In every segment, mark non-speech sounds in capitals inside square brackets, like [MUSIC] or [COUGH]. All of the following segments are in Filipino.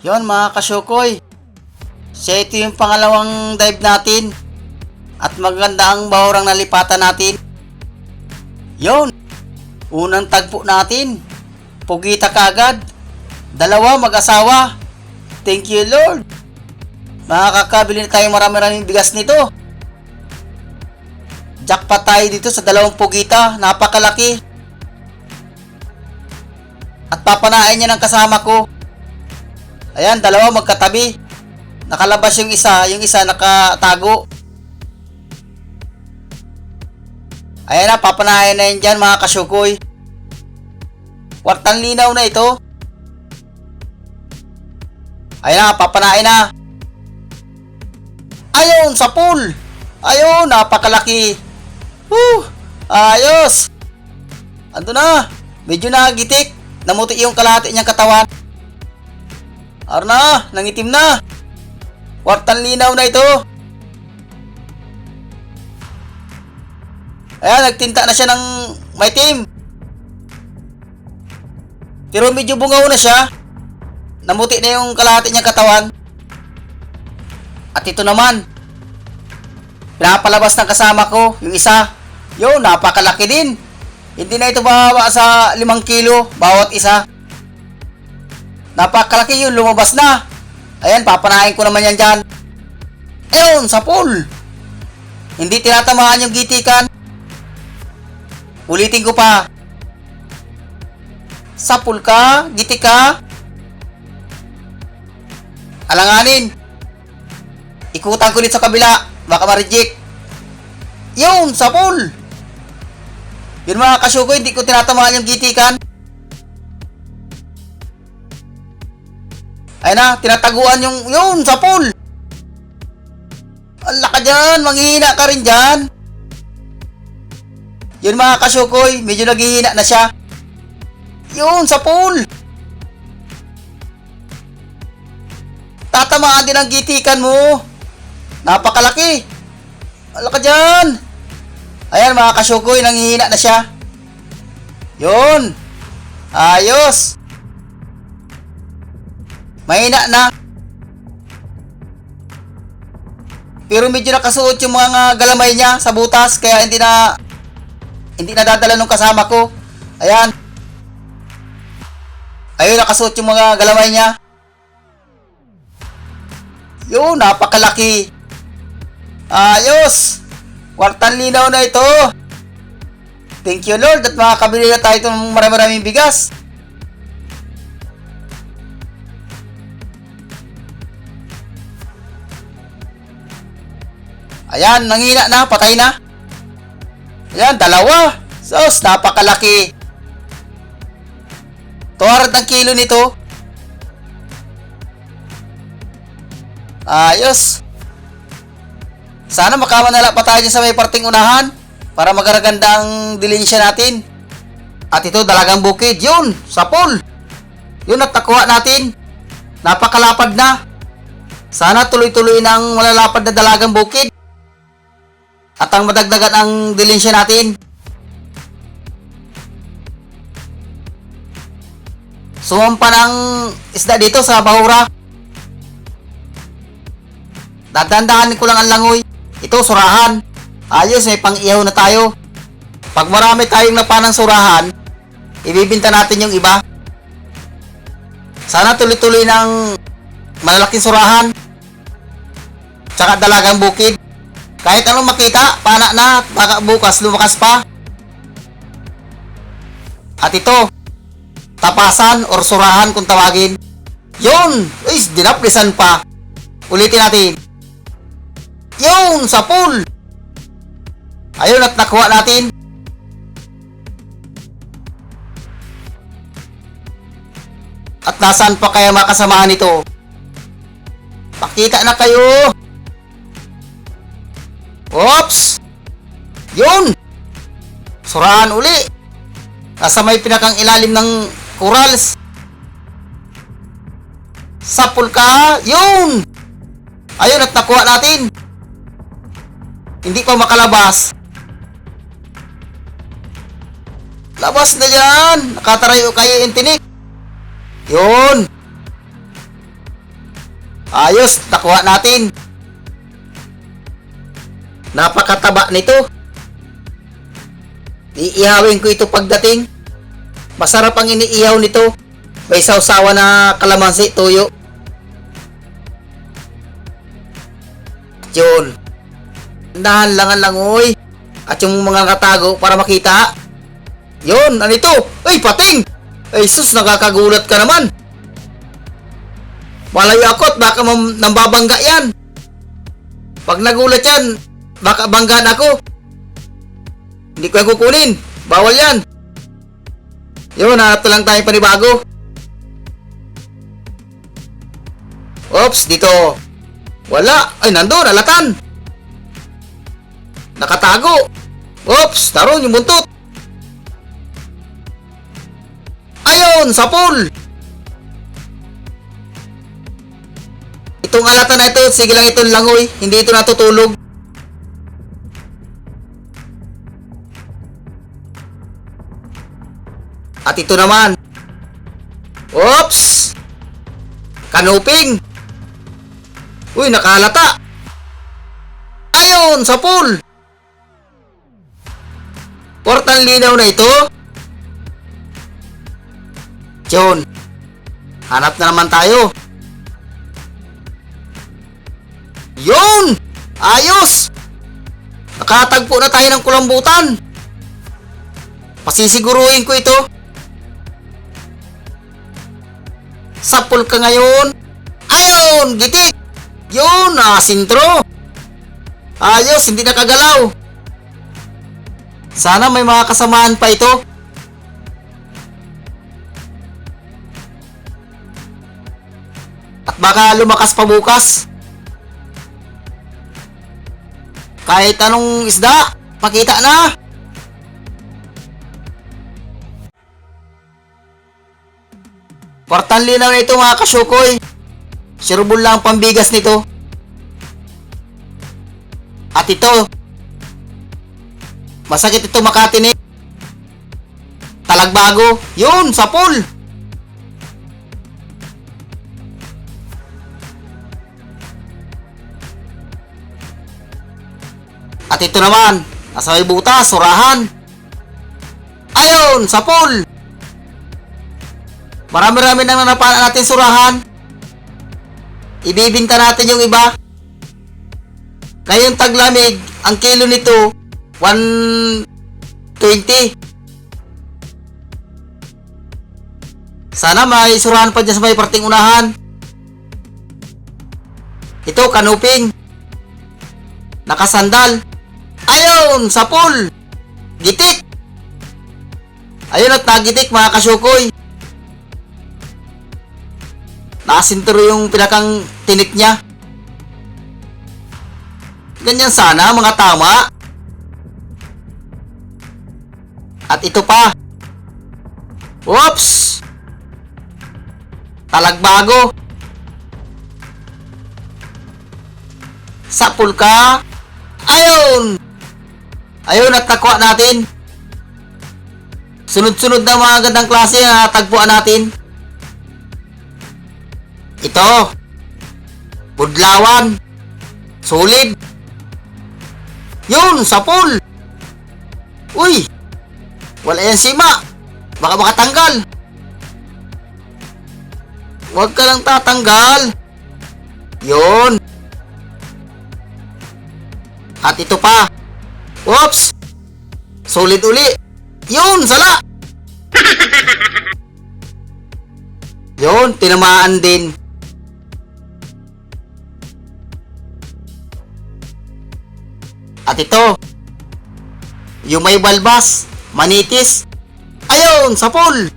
Yon mga kasyukoy. Siya ito yung pangalawang dive natin. At maganda ang bahurang nalipatan natin. Yon. Unang tagpo natin. Pugita kagad. Dalawa mag-asawa. Thank you Lord. Makakabili na tayo marami-raming bigas nito. Jackpot tayo dito sa dalawang pugita. Napakalaki. At papanain niya ng kasama ko. Ayan, dalawa magkatabi. Nakalabas yung isa, yung isa nakatago. Ayan na, papanahin na yun dyan mga kasyukoy. Kwartang linaw na ito. Ayan na, papanahin na. Ayun, sa pool. Ayun, napakalaki. Woo! Ayos. Ando na. Medyo nagitik. Namuti yung kalahati niyang katawan. Arna, nangitim na. Kwartang linaw na ito. Ayan, nagtinta na siya ng maitim. Pero medyo bungaw na siya. Namuti na yung kalahati niyang katawan. At ito naman. Pinapalabas ng kasama ko, yung isa. Yo, napakalaki din. Hindi na ito bababa sa 5 kilo bawat isa. Napakalaki yun, lumabas na. Ayan, papanahin ko naman yan dyan. Ayun, sa pool. Hindi tinatamaan yung gitikan. Ulitin ko pa. Sa pool ka, gitik ka. Alanganin. Ikutan ko dito sa kabila. Baka ma-reject. Yun, sa pool. Yun mga kasyuko, hindi ko tinatamaan yung gitikan. Ayun na, tinataguan yung, yun, sa pool. Ala ka dyan, manghihina ka rin dyan. Yun mga kasyukoy, medyo naghihina na siya. Yun, sa pool. Tatamaan din ang gitikan mo. Napakalaki. Ala ka dyan. Ayan mga kasyukoy, nanghihina na siya. Yun. Ayos. Mahina na. Pero medyo nakasuot yung mga galamay niya sa butas kaya hindi na hindi na dadala nung kasama ko. Ayan. Ayun nakasuot yung mga galamay niya. Yun, napakalaki. Ayos. Kwartan linaw na ito. Thank you Lord at makakabili na tayo itong marami-raming bigas. Ayan, nangina na, patay na. Ayan, dalawa. Sos, napakalaki. 200 ang kilo nito. Ayos. Sana makamanala pa tayo sa may parting unahan para magaraganda ang dilinsya natin. At ito, dalagang bukid. Yun, sa pool. Yun at nakuha natin. Napakalapad na. Sana tuloy-tuloy ang malalapad na dalagang bukid. At ang madagdagan ang dilinsya natin. Sumampa ng isda dito sa bahura. Dadandahan ko lang ang langoy. Ito, surahan. Ayos, may pang-ihaw na tayo. Pag marami tayong napanang surahan, ibibinta natin yung iba. Sana tuloy-tuloy ng malalaking surahan. Tsaka dalagang bukid. Kahit anong makita, pana na, baka bukas lumakas pa. At ito, tapasan or surahan kung tawagin. Yun! Uy, dinaplisan pa. Ulitin natin. Yun! Sa pool! Ayun at nakuha natin. At nasaan pa kaya makasamahan nito? Pakita na kayo! Oops! Yun! Surahan uli! Nasa may pinakang ilalim ng corals. Sapul ka! Yun! Ayun at nakuha natin. Hindi pa makalabas. Labas na dyan! Nakatarayo kayo yung tinik. Yun! Ayos, nakuha natin. Napakataba nito. Iihawin ko ito pagdating. Masarap ang iniihaw nito. May sausawa na kalamansi, tuyo. Yun. Dahan langan lang, uy. At yung mga katago para makita. Yun, ano ito? Ay, pating! Ay, sus, nakakagulat ka naman. Malayo ako at baka mam- nambabangga yan. Pag nagulat yan, baka banggaan ako. Hindi ko yan kukunin. Bawal yan. Yun, hanap na lang tayo panibago. Oops, dito. Wala. Ay, nandun, alatan. Nakatago. Oops, taron yung buntot. Ayun, sa pool. Itong alatan na ito, sige lang itong langoy. Hindi ito natutulog. At ito naman. Oops! Kanuping! Uy, nakalata! Ayun, sa pool! Portang linaw na ito. Yun. Hanap na naman tayo. Yun! Ayos! Nakatagpo na tayo ng kulambutan. Pasisiguruhin ko ito. Sapul ka ngayon. Ayun! Gitik! Yun! Ah, sintro! Ayos! Hindi nakagalaw. Sana may mga kasamaan pa ito. At baka lumakas pa bukas. Kahit anong isda, pakita na. Portan linaw na ito mga kasyukoy. Surebol lang ang pambigas nito. At ito, masakit ito makatinik. Talagbago. Yun, sa pool. At ito naman, nasa may butas, surahan. Ayun, sa pool. Marami-rami nang nanapaan natin surahan. Ibibinta natin yung iba. Ngayong taglamig, ang kilo nito, 120. Sana may surahan pa dyan sa may parting unahan. Ito, kanuping. Nakasandal. Ayun, sa pool. Gitik. Ayun at nagitik mga kasyukoy. Nakasinturo yung pinakang tinik niya. Ganyan sana mga tama. At ito pa. Oops! Talagbago. Sapul ka. Ayun! Ayun at nakuha natin. Sunod-sunod na mga gandang klase na tagpuan natin. Ito. Budlawan. Solid. Yun, sa pool. Uy. Wala yan sima. Baka makatanggal. Huwag ka lang tatanggal. Yun. At ito pa. Oops. Solid uli. Yun, sala. [LAUGHS] Yun, tinamaan din. Ito, yung may balbas, manitis, ayun, sa pool.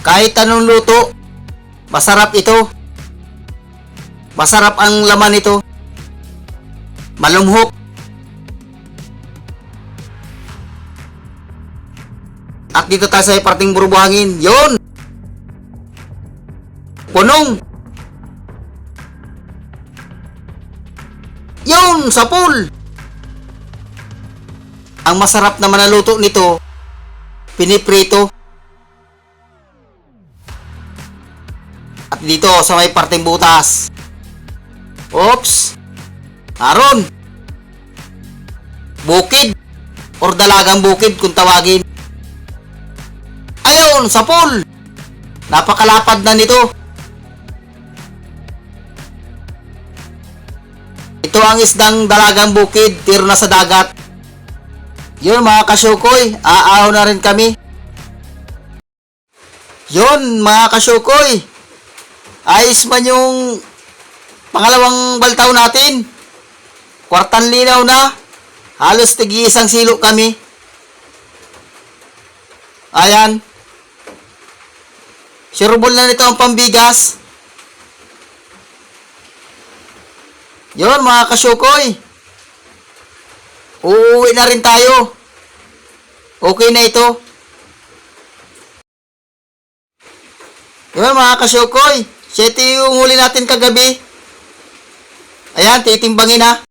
Kahit anong luto, masarap ito. Masarap ang laman nito. Malumhok. At dito tayo sa parting burubuhangin. Yun! Punong! Yun! Sa pool! Ang masarap naman na luto nito, piniprito. At dito sa may parteng butas. Oops. Aron. Bukid. Or dalagang bukid kung tawagin. Ayun, sa pool. Napakalapad na nito. Ito ang isdang dalagang bukid, tiro na sa dagat. Yun mga kasyukoy, aaw na rin kami. Yun mga kasyukoy, ayos man yung pangalawang baltaw natin. Kwartan linaw na, halos tigi isang silo kami. Ayan. Sureball na nito ang pambigas. Yun mga kasyukoy. Uuwi na rin tayo. Okay na ito. Yun mga kasyukoy. Siyete yung huli natin kagabi. Ayan, titimbangin ha.